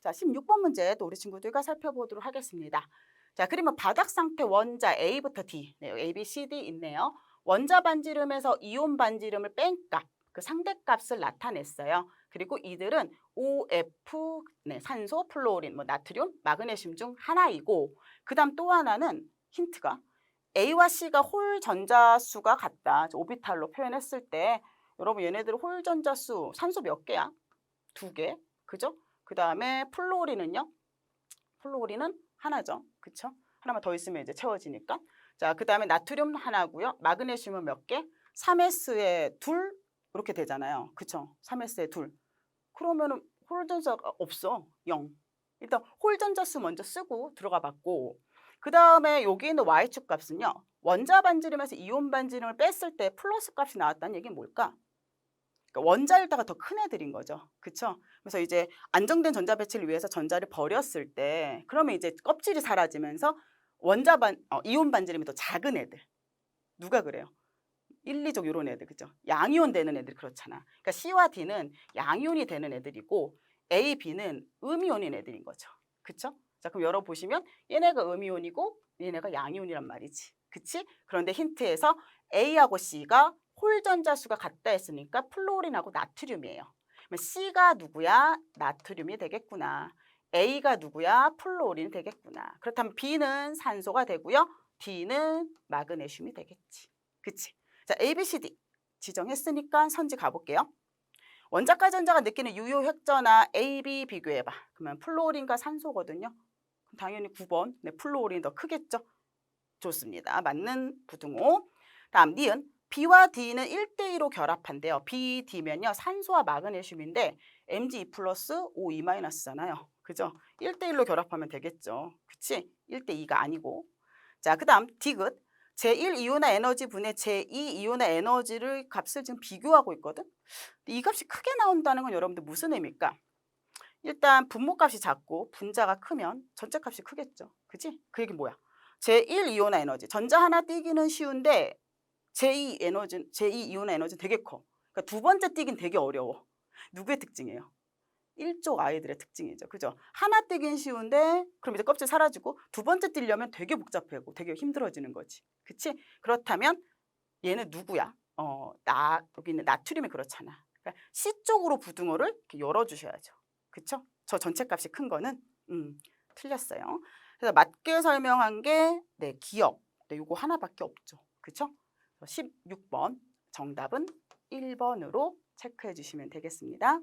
자, 16번 문제 또 우리 친구들과 살펴보도록 하겠습니다. 자, 그러면 바닥 상태 원자 A부터 D, 네, A, B, C, D 있네요. 원자 반지름에서 이온 반지름을 뺀 값, 그 상대 값을 나타냈어요. 그리고 이들은 OF, 네, 산소, 플로린, 뭐 나트륨, 마그네슘 중 하나이고, 그 다음 또 하나는 힌트가 A와 C가 홀 전자수가 같다. 저 오비탈로 표현했을 때 여러분 얘네들 홀 전자수 산소 몇 개야? 두 개. 그죠? 그 다음에 플로린은요? 플로린은 하나죠. 그쵸? 하나만 더 있으면 이제 채워지니까. 자, 그 다음에 나트륨 하나고요. 마그네슘은 몇 개? 3S에 둘 이렇게 되잖아요. 그쵸? 3S에 둘. 그러면은 홀 전자가 없어. 0. 일단 홀 전자 수 먼저 쓰고 들어가 봤고 그 다음에 여기 있는 y축 값은요. 원자 반지름에서 이온 반지름을 뺐을 때 플러스 값이 나왔다는 얘기는 뭘까? 그러니까 원자일다가 더 큰 애들인 거죠. 그렇죠? 그래서 이제 안정된 전자 배치를 위해서 전자를 버렸을 때 그러면 이제 껍질이 사라지면서 원자 반 어, 이온 반지름이 더 작은 애들. 누가 그래요? 1, 2족 이런 애들 그죠? 양이온 되는 애들 그렇잖아. 그러니까 C와 D는 양이온이 되는 애들이고 A, B는 음이온인 애들인 거죠. 그렇죠? 자, 그럼 열어 보시면 얘네가 음이온이고 얘네가 양이온이란 말이지. 그치? 그런데 힌트에서 A하고 C가 홀 전자수가 같다 했으니까 플로린하고 나트륨이에요. C가 누구야? 나트륨이 되겠구나. A가 누구야? 플로린이 되겠구나. 그렇다면 B는 산소가 되고요. D는 마그네슘이 되겠지. 그치? 자, A, B, C, D 지정했으니까 선지 가볼게요. 원자과 전자가 느끼는 유효 획전화 A, B 비교해봐. 그러면 플로린과 산소거든요. 그럼 당연히 9번. 네, 플로린이 더 크겠죠? 좋습니다. 맞는 부등호. 다음 니은 B와 D는 1대2로 결합한대요. B, D면요. 산소와 마그네슘인데 Mg2 플러스 O2 마이너스잖아요. 그죠? 1대1로 결합하면 되겠죠. 그치? 1대2가 아니고. 자, 그 다음 디귿. 제1이온화 에너지 분의 제2이온화 에너지를 값을 지금 비교하고 있거든. 이 값이 크게 나온다는 건 여러분들 무슨 의미일까? 일단 분모값이 작고 분자가 크면 전체 값이 크겠죠. 그지? 그 얘기 뭐야? 제1이온화 에너지. 전자 하나 띄기는 쉬운데 제2 에너지, 제2 이온화 에너지는 되게 커. 그러니까 두 번째 띄긴 되게 어려워. 누구의 특징이에요? 일족 아이들의 특징이죠. 그죠? 하나 띄긴 쉬운데 그럼 이제 껍질 사라지고 두 번째 띄려면 되게 복잡하고 되게 힘들어지는 거지. 그치? 그렇다면 얘는 누구야? 어, 나, 여기 있는 나트륨이 그렇잖아. 그러니까 C 쪽으로 부등호를 이렇게 열어주셔야죠. 그쵸? 저 전체 값이 큰 거는, 음, 틀렸어요. 그래서 맞게 설명한 게, 네, 기억. 네, 요거 하나밖에 없죠. 그쵸? 16번 정답은 1번으로 체크해 주시면 되겠습니다.